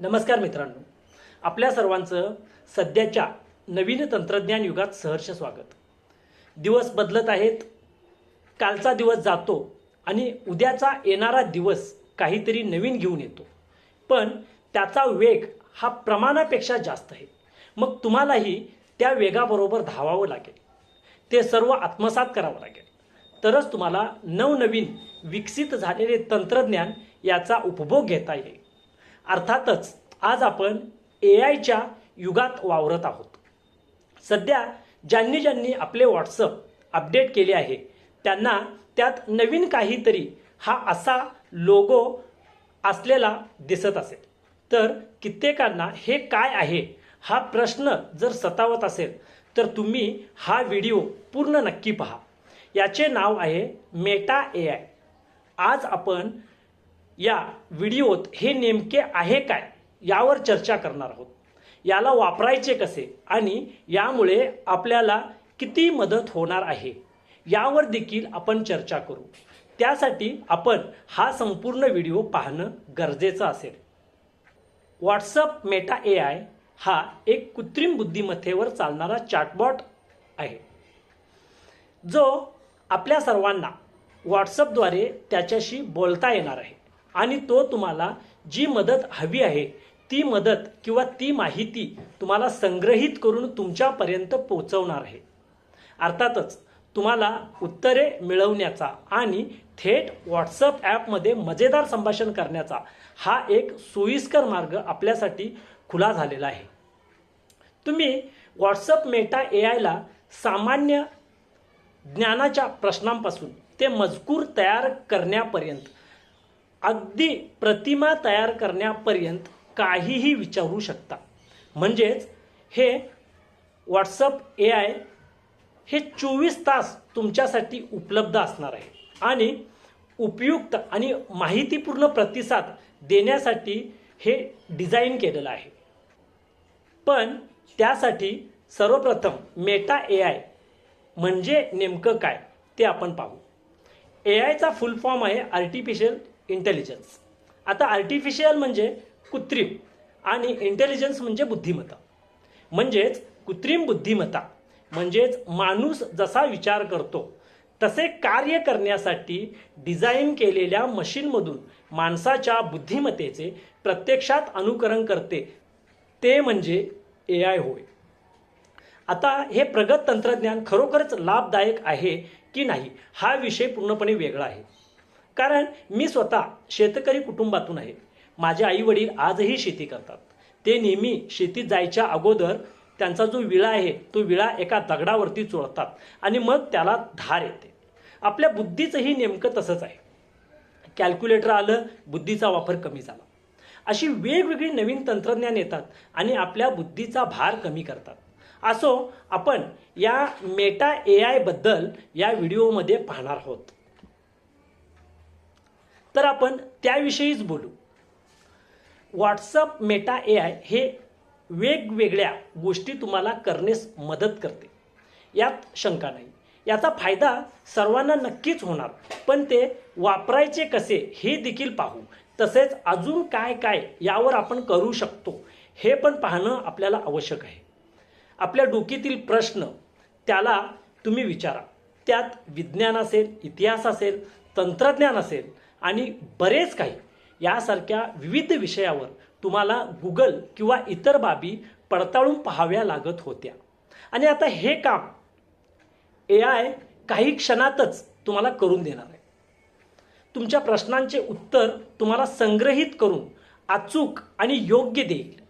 नमस्कार मित्रांनो. आपल्या सर्वांचं सध्याच्या नवीन तंत्रज्ञान युगात सहर्ष स्वागत. दिवस बदलत आहेत कालचा दिवस जातो आणि उद्याचा येणारा दिवस काहीतरी नवीन घेऊन येतो. पण त्याचा वेग हा प्रमाणापेक्षा जास्त आहे. मग तुम्हालाही त्या वेगाबरोबर धावावं लागेल. ते सर्व आत्मसात करावं लागेल. तरच तुम्हाला नवनवीन विकसित झालेले तंत्रज्ञान याचा उपभोग घेता येईल. अर्थातच आज आपण ए आयच्या युगात वावरत आहोत. सध्या ज्यांनी ज्यांनी आपले व्हॉट्सअप अपडेट केले आहे त्यांना त्यात नवीन काहीतरी हा असा लोगो असलेला दिसत असेल. तर कित्येकांना हे काय आहे हा प्रश्न जर सतावत असेल तर तुम्ही हा व्हिडिओ पूर्ण नक्की पहा. याचे नाव आहे मेटा ए आय आज आपण या व्हिडिओत हे नेमके आहे काय यावर चर्चा करणार आहोत. याला वापरायचे कसे आणि यामुळे आपल्याला किती मदत होणार आहे यावर देखील आपण चर्चा करू. त्यासाठी आपण हा संपूर्ण व्हिडिओ पाहणं गरजेचं असेल. व्हॉट्सअप मेटा ए आय हा एक कृत्रिम बुद्धिमत्तेवर चालणारा चॅटबॉट आहे. जो आपल्या सर्वांना व्हॉट्सअपद्वारे त्याच्याशी बोलता येणार आहे. आणि तो तुम्हाला जी मदत हवी आहे ती मदत किंवा ती माहिती तुम्हाला संग्रहित करून तुमच्यापर्यंत पोहोचवणार आहे. अर्थातच तुम्हाला उत्तरे मिळवण्याचा आणि थेट व्हॉट्सअप ॲपमध्ये मजेदार संभाषण करण्याचा हा एक सोयीस्कर मार्ग आपल्यासाठी खुला झालेला आहे. तुम्ही व्हॉट्सअप मेटा ए आयला सामान्य ज्ञानाच्या प्रश्नांपासून ते मजकूर तयार करण्यापर्यंत अगदी प्रतिमा तयार करण्यापर्यंत काहीही विचारू शकता. म्हणजेच हे व्हॉट्सअप ए आय हे चोवीस तास तुमच्यासाठी उपलब्ध असणार आहे. आणि उपयुक्त आणि माहितीपूर्ण प्रतिसाद देण्यासाठी हे डिझाईन केलेलं आहे. पण त्यासाठी सर्वप्रथम मेटा ए आय म्हणजे नेमकं काय ते आपण पाहू. ए आयचा फुल फॉर्म आहे आर्टिफिशियल इंटेलिजन्स आता आर्टिफिशियल म्हणजे कृत्रिम आणि इंटेलिजन्स म्हणजे बुद्धिमत्ता. म्हणजेच कृत्रिम बुद्धिमत्ता म्हणजेच माणूस जसा विचार करतो तसे कार्य करण्यासाठी डिझाईन केलेल्या मशीनमधून माणसाच्या बुद्धिमत्तेचे प्रत्यक्षात अनुकरण करते. ते म्हणजे ए आय होय. आता हे प्रगत तंत्रज्ञान खरोखरच लाभदायक आहे की नाही हा विषय पूर्णपणे वेगळा आहे. कारण मी स्वतः शेतकरी कुटुंबातून आहे. माझे आई वडील आजही शेती करतात. ते नेहमी शेतीत जायच्या अगोदर त्यांचा जो विळा आहे तो विळा एका दगडावरती चोळतात आणि मग त्याला धार येते. आपल्या बुद्धीचंही नेमकं तसंच आहे. कॅल्क्युलेटर आलं बुद्धीचा वापर कमी झाला. अशी वेगवेगळी नवीन तंत्रज्ञान येतात आणि आपल्या बुद्धीचा भार कमी करतात. असो आपण या मेटा ए आयबद्दल या व्हिडिओमध्ये पाहणार आहोत. तर आपण त्याविषयीच बोलू. व्हॉट्सअप मेटा ए आय हे वेगवेगळ्या गोष्टी तुम्हाला करण्यास मदत करते. यात शंका नाही. याचा फायदा सर्वांना नक्कीच होणार. पण ते वापरायचे कसे हे देखील पाहू. तसेच अजून काय काय यावर आपण करू शकतो हे पण पाहणं आपल्याला आवश्यक आहे. आपल्या डोक्यातील प्रश्न त्याला तुम्ही विचारा. त्यात विज्ञान असेल इतिहास असेल तंत्रज्ञान असेल आणि बरेच काही. यासारख्या विविध विषयावर तुम्हाला गुगल किंवा इतर बाबी पडताळून पाहाव्या लागत होत्या. आणि आता हे काम ए आय काही क्षणातच तुम्हाला करून देणार आहे. तुमच्या प्रश्नांचे उत्तर तुम्हाला संग्रहित करून अचूक आणि योग्य देईल.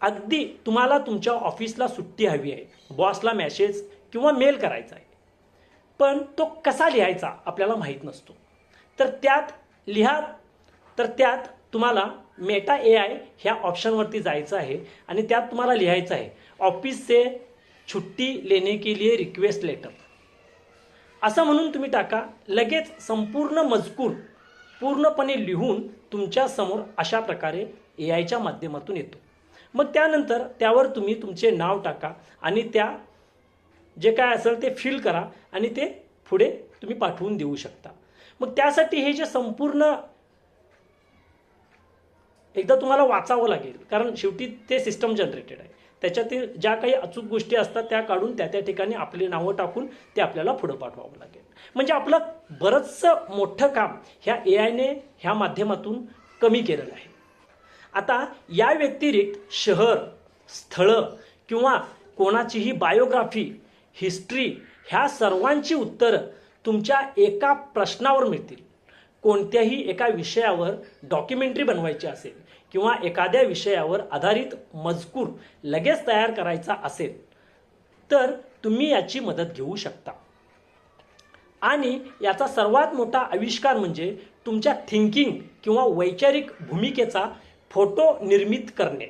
अगदी तुम्हाला तुमच्या ऑफिसला सुट्टी हवी आहे बॉसला मॅसेज किंवा मेल करायचा आहे. पण तो कसा लिहायचा आपल्याला माहीत नसतो. तर त्यात लिहा. तर त्यात तुम्हाला मेटा ए आय ह्या ऑप्शनवरती जायचं आहे आणि त्यात तुम्हाला लिहायचं आहे ऑफिस से छुट्टी लेने के लिए रिक्वेस्ट लेटर असं म्हणून तुम्ही टाका लगेच संपूर्ण मजकूर पूर्णपणे लिहून तुमच्यासमोर अशा प्रकारे ए आयच्या माध्यमातून येतो. मग त्यानंतर त्यावर तुम्ही तुमचे नाव टाका आणि त्या जे काय असेल ते फिल करा आणि ते पुढे तुम्ही पाठवून देऊ शकता. मग त्यासाठी हे जे संपूर्ण एकदा तुम्हाला वाचावं लागेल कारण शेवटी ते सिस्टम जनरेटेड आहे. त्याच्यातील ज्या काही अचूक गोष्टी असतात त्या काढून त्या त्या ठिकाणी आपली नावं टाकून ते आपल्याला पुढं पाठवावं लागेल. म्हणजे आपलं बरंचसं मोठं काम ह्या ए आयने ह्या माध्यमातून कमी केलेलं आहे. आता या व्यतिरिक्त शहर स्थळं किंवा कोणाचीही बायोग्राफी हिस्ट्री ह्या सर्वांची उत्तरं तुमच्या एका प्रश्नावर मिळतील. कोणत्याही एका विषयावर डॉक्युमेंटरी बनवायची असेल किंवा एखाद्या विषयावर आधारित मजकूर लगेच तयार करायचा असेल तर तुम्ही याची मदत घेऊ शकता. आणि याचा सर्वात मोठा आविष्कार म्हणजे तुमच्या थिंकिंग किंवा वैचारिक भूमिकेचा फोटो निर्मित करणे.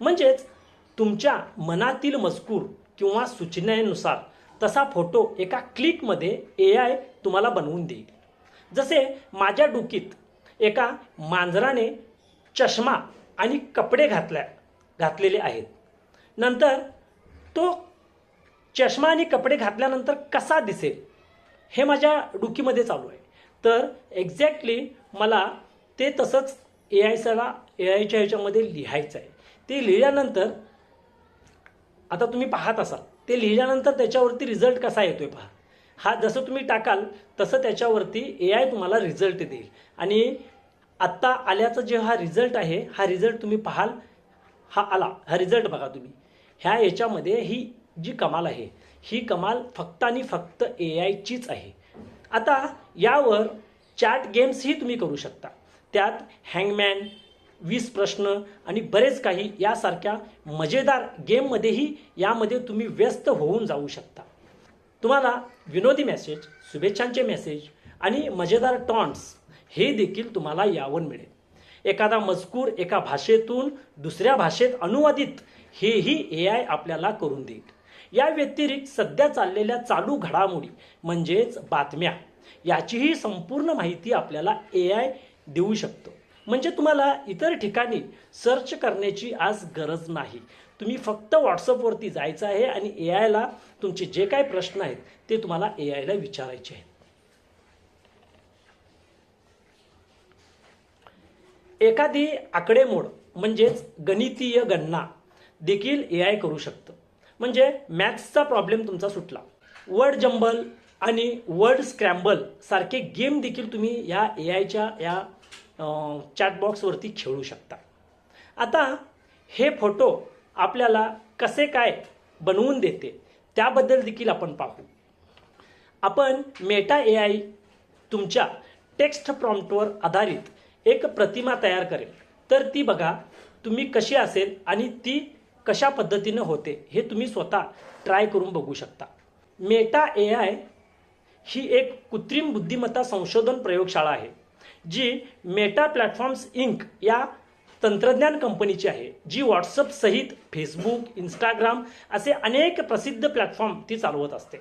म्हणजेच तुमच्या मनातील मजकूर किंवा सूचनेनुसार तसा फोटो एका क्लिकमध्ये ए आय तुम्हाला बनवून देईल. जसे माझ्या डोकीत एका मांजराने चष्मा आणि कपडे घातल्या घातलेले आहेत. नंतर तो चष्मा आणि कपडे घातल्यानंतर कसा दिसेल हे माझ्या डुकीमध्ये चालू आहे. तर एक्झॅक्टली मला ते तसंच ए आयला ए आयच्या ह्याच्यामध्ये लिहायचं आहे. ते लिहिल्यानंतर आता तुम्ही पाहत असाल. ते लिहिल्यानंतर त्याच्यावरती रिझल्ट कसा येतो आहे पहा. हा जसं तुम्ही टाकाल तसं त्याच्यावरती ए आय तुम्हाला रिझल्ट देईल. आणि आत्ता आल्याचा जे हा रिझल्ट आहे हा रिझल्ट तुम्ही पाहाल हा आला हा रिझल्ट बघा तुम्ही. ह्या याच्यामध्ये ही जी कमाल आहे ही कमाल फक्त आणि फक्त ए आयचीच आहे. आता यावर चॅट गेम्सही तुम्ही करू शकता. त्यात हँगमॅन वीस प्रश्न आणि बरेच काही यासारख्या मजेदार गेममध्येही यामध्ये तुम्ही व्यस्त होऊन जाऊ शकता. तुम्हाला विनोदी मेसेज शुभेच्छांचे मेसेज आणि मजेदार टॉन्ट्स हे देखील तुम्हाला यावर मिळेल. एखादा मजकूर एका भाषेतून दुसऱ्या भाषेत अनुवादित हेही ए आय आपल्याला करून देईल. या व्यतिरिक्त सध्या चाललेल्या चालू घडामोडी म्हणजेच बातम्या याचीही संपूर्ण माहिती आपल्याला ए आय देऊ शकतो. म्हणजे तुम्हाला इतर ठिकाणी सर्च करण्याची आज गरज नाही. तुम्ही फक्त व्हॉट्सअपवरती जायचं आहे आणि ए आयला तुमचे जे काय प्रश्न आहेत ते तुम्हाला ए आयला विचारायचे आहेत. एखादी आकडेमोड म्हणजेच गणितीय गणना देखील ए आय करू शकतं. म्हणजे मॅथ्सचा प्रॉब्लेम तुमचा सुटला. वर्ड जंबल आणि वर्ड स्क्रॅम्बल सारखे गेम देखील तुम्ही या ए आयच्या या चॅटबॉक्सवरती खेळू शकता. आता हे फोटो आपल्याला कसे काय बनवून देते त्याबद्दल देखील आपण पाहू. आपण मेटा ए आय तुमच्या टेक्स्ट प्रॉम्प्टवर आधारित एक प्रतिमा तयार करेल. तर ती बघा तुम्ही कशी असेल आणि ती कशा पद्धतीनं होते हे तुम्ही स्वतः ट्राय करून बघू शकता. मेटा ए आय ही एक कृत्रिम बुद्धिमत्ता संशोधन प्रयोगशाळा आहे. जी मेटा प्लॅटफॉर्म्स इंक या तंत्रज्ञान कंपनीची आहे जी व्हॉट्सअप सहित फेसबुक इंस्टाग्राम असे अनेक प्रसिद्ध प्लॅटफॉर्म ती चालवत असते.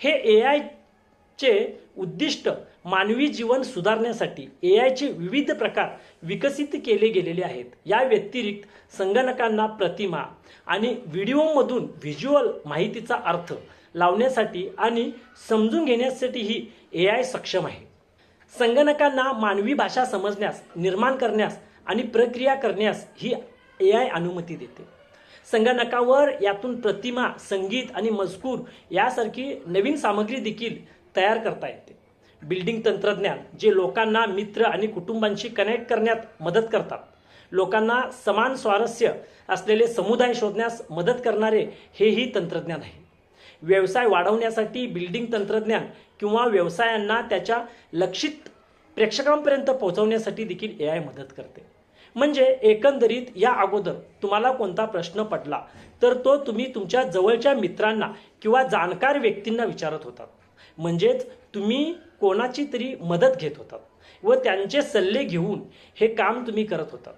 हे ए आयचे उद्दिष्ट मानवी जीवन सुधारण्यासाठी ए आयचे विविध प्रकार विकसित केले गेलेले आहेत. या व्यतिरिक्त संगणकांना प्रतिमा आणि व्हिडिओमधून व्हिज्युअल माहितीचा अर्थ लावण्यासाठी आणि समजून घेण्यासाठीही ए आय सक्षम आहे. संगणकांना मानवी भाषा समजण्यास निर्माण करण्यास आणि प्रक्रिया करण्यास ही ए आय अनुमती देते. संगणकावर यातून प्रतिमा संगीत आणि मजकूर यासारखी नवीन सामग्री देखील तयार करता येते. बिल्डिंग तंत्रज्ञान जे लोकांना मित्र आणि कुटुंबांशी कनेक्ट करण्यात मदत करतात. लोकांना समान स्वारस्य असलेले समुदाय शोधण्यास मदत करणारे हेही तंत्रज्ञान आहे. व्यवसाय वाढवण्यासाठी बिल्डिंग तंत्रज्ञान किंवा व्यवसायांना त्याच्या लक्षित प्रेक्षकांपर्यंत पोहोचवण्यासाठी देखील ए आय मदत करते. म्हणजे एकंदरीत या अगोदर तुम्हाला कोणता प्रश्न पडला तर तो तुम्ही तुमच्या जवळच्या मित्रांना किंवा जाणकार व्यक्तींना विचारत होतात. म्हणजेच तुम्ही कोणाची तरी मदत घेत होतात व त्यांचे सल्ले घेऊन हे काम तुम्ही करत होतात.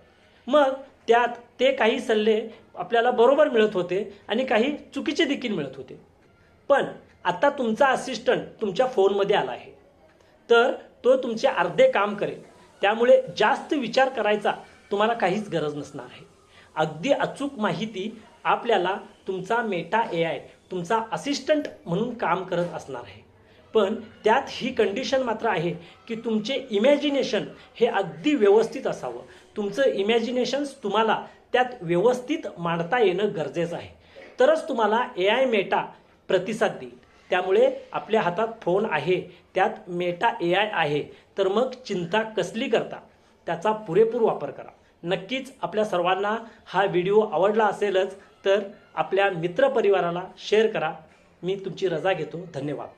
मग त्यात ते काही सल्ले आपल्याला बरोबर मिळत होते आणि काही चुकीचे देखील मिळत होते. पण आता तुमचा असिस्टंट तुमच्या फोनमध्ये आला आहे. तर तो तुमचे अर्धे काम करेल. त्यामुळे जास्त विचार करायचा तुम्हाला काहीच गरज नसणार आहे. अगदी अचूक माहिती आपल्याला तुमचा मेटा ए आय तुमचा असिस्टंट म्हणून काम करत असणार आहे. पण त्यात ही कंडिशन मात्र आहे की तुमचे इमॅजिनेशन हे अगदी व्यवस्थित असावं. तुमचं इमॅजिनेशन्स तुम्हाला त्यात व्यवस्थित मांडता येणं गरजेचं आहे. तरच तुम्हाला ए आय मेटा प्रतिसाद देईल. त्यामुळे आपल्या हातात फोन आहे त्यात मेटा ए आय आहे. तर मग चिंता कसली करता? त्याचा पुरेपूर वापर करा. नक्कीच आपल्या सर्वांना हा व्हिडिओ आवडला असेलच तर आपल्या मित्रपरिवाराला शेअर करा. मी तुमची रजा घेतो. धन्यवाद.